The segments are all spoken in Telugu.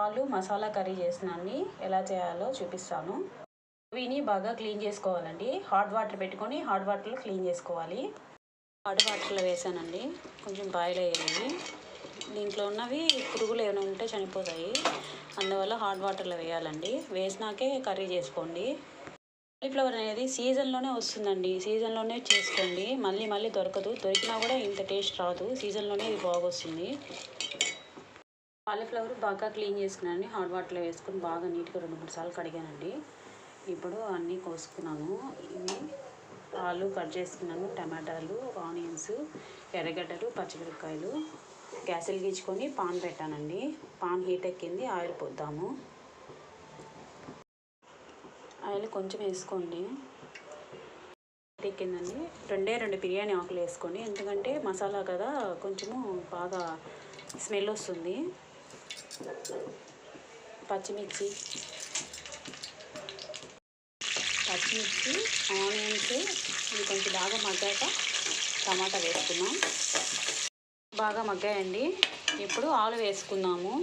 ఆలు మసాలా కర్రీ చేసినాన్ని ఎలా చేయాలో చూపిస్తాను. అవిని బాగా క్లీన్ చేసుకోవాలండి. హాట్ వాటర్ పెట్టుకొని హాట్ వాటర్లో క్లీన్ చేసుకోవాలి. హాట్ వాటర్లో వేసానండి. కొంచెం బాయిల్ అయ్యాయి. దీంట్లో ఉన్నవి పురుగులు ఏమైనా ఉంటే చనిపోతాయి. అందువల్ల హాట్ వాటర్లో వేయాలండి. వేసినాకే కర్రీ చేసుకోండి. కాలీఫ్లవర్ అనేది సీజన్లోనే వస్తుందండి. సీజన్లోనే చేసుకోండి. మళ్ళీ మళ్ళీ దొరకదు. దొరికినా కూడా ఇంత టేస్ట్ రాదు. సీజన్లోనే ఇది బాగా వస్తుంది కాలీఫ్లవర్ బాగా క్లీన్ చేసుకున్నాను హాట్ వాటర్లో వేసుకుని బాగా నీట్గా రెండు మూడు సార్లు కడిగానండి. ఇప్పుడు అన్నీ కోసుకున్నాను. ఇవి ఆలు కట్ చేసుకున్నాను. టమాటాలు ఆనియన్స్ ఎర్రగడ్డలు పచ్చిమిరపకాయలు గ్యాస్ వెలిగించుకొని పాన్ పెట్టానండి. పాన్ హీట్ ఎక్కింది. ఆయిల్ పోద్దాము. ఆయిల్ కొంచెం వేసుకోండి. హీట్ ఎక్కిందండి. రెండే రెండు బిర్యానీ ఆకులు వేసుకోండి ఎందుకంటే మసాలా కదా కొంచెము బాగా స్మెల్ వస్తుంది. పచ్చిమిర్చి. పచ్చిమిర్చి ఆనియన్స్ ఇవి కొంచెం బాగా మగ్గాక టమాటా వేసుకున్నాం బాగా మగ్గాయండి. ఇప్పుడు ఆలు వేసుకుందాము.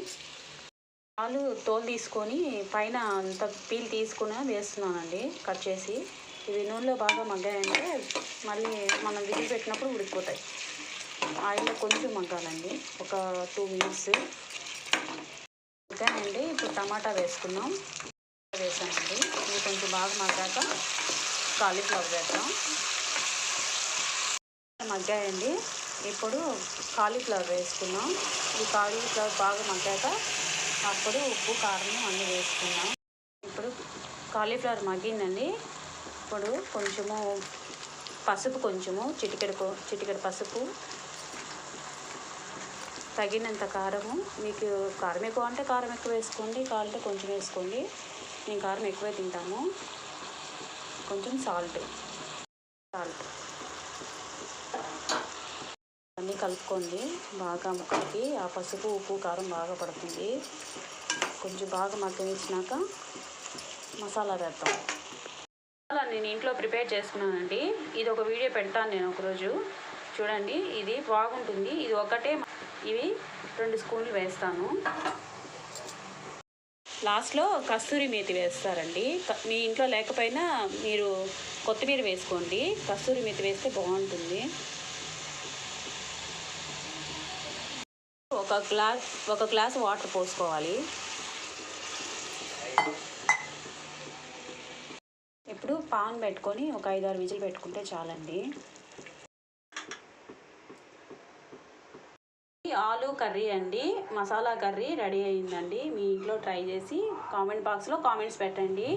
ఆలు తోలు తీసుకొని పైన అంత పీల్ తీసుకుని వేస్తున్నానండి కట్ చేసి. ఇవి నూనెలో బాగా మగ్గాయంటే మళ్ళీ మనం విజిల్ పెట్టినప్పుడు ఉడికిపోతాయి. ఆయిల్లో కొంచెం మగ్గాలండి. ఒక టూ మినిట్స్. అంతేనండి ఇప్పుడు టమాటా వేసుకున్నాం వేసామండి ఇది కొంచెం బాగా మగ్గాక కాలీఫ్లవర్ వేద్దాం. మగ్గాయండి. ఇప్పుడు కాలీఫ్లవర్ వేసుకున్నాం ఈ కాలీఫ్లవర్ బాగా మగ్గాక అప్పుడు ఉప్పు కారం అన్నీ వేసుకున్నాం ఇప్పుడు కాలీఫ్లవర్ మగ్గిందండి. ఇప్పుడు కొంచెము పసుపు కొంచెము చిటికెడు చిటికెడు పసుపు తగినంత కారము. మీకు కారం ఎక్కువ అంటే కారం ఎక్కువ వేసుకోండి కావాలంటే కొంచెం వేసుకోండి. నేను కారం ఎక్కువే తింటాము కొంచెం సాల్ట్ సాల్ట్ అన్నీ కలుపుకోండి. బాగా ముక్కలకి ఆ పసుపు ఉప్పు కారం బాగా పడుతుంది. కొంచెం బాగా మగ్గనిచ్చినాక మసాలా వేద్దాం. మసాలా నేను ఇంట్లో ప్రిపేర్ చేసుకున్నానండి. ఇది ఒక వీడియో పెడతాను నేను ఒకరోజు. చూడండి ఇది బాగుంటుంది. ఇది ఒకటే ఇవి రెండు స్పూన్లు వేస్తాను. లాస్ట్లో కస్తూరి మేతి వేస్తారండి. మీ ఇంట్లో లేకపోయినా మీరు కొత్తిమీర వేసుకోండి. కస్తూరి మేతి వేస్తే బాగుంటుంది. ఒక గ్లాస్ ఒక గ్లాస్ వాటర్ పోసుకోవాలి. ఇప్పుడు పాన్ పెట్టుకొని ఒక ఐదారు విజిల్ పెట్టుకుంటే చాలండి. ఆలు కర్రీ అండి మసాలా కర్రీ రెడీ అయిందండి. మీ ఇంట్లో ట్రై చేసి కామెంట్ బాక్స్లో కామెంట్స్ పెట్టండి.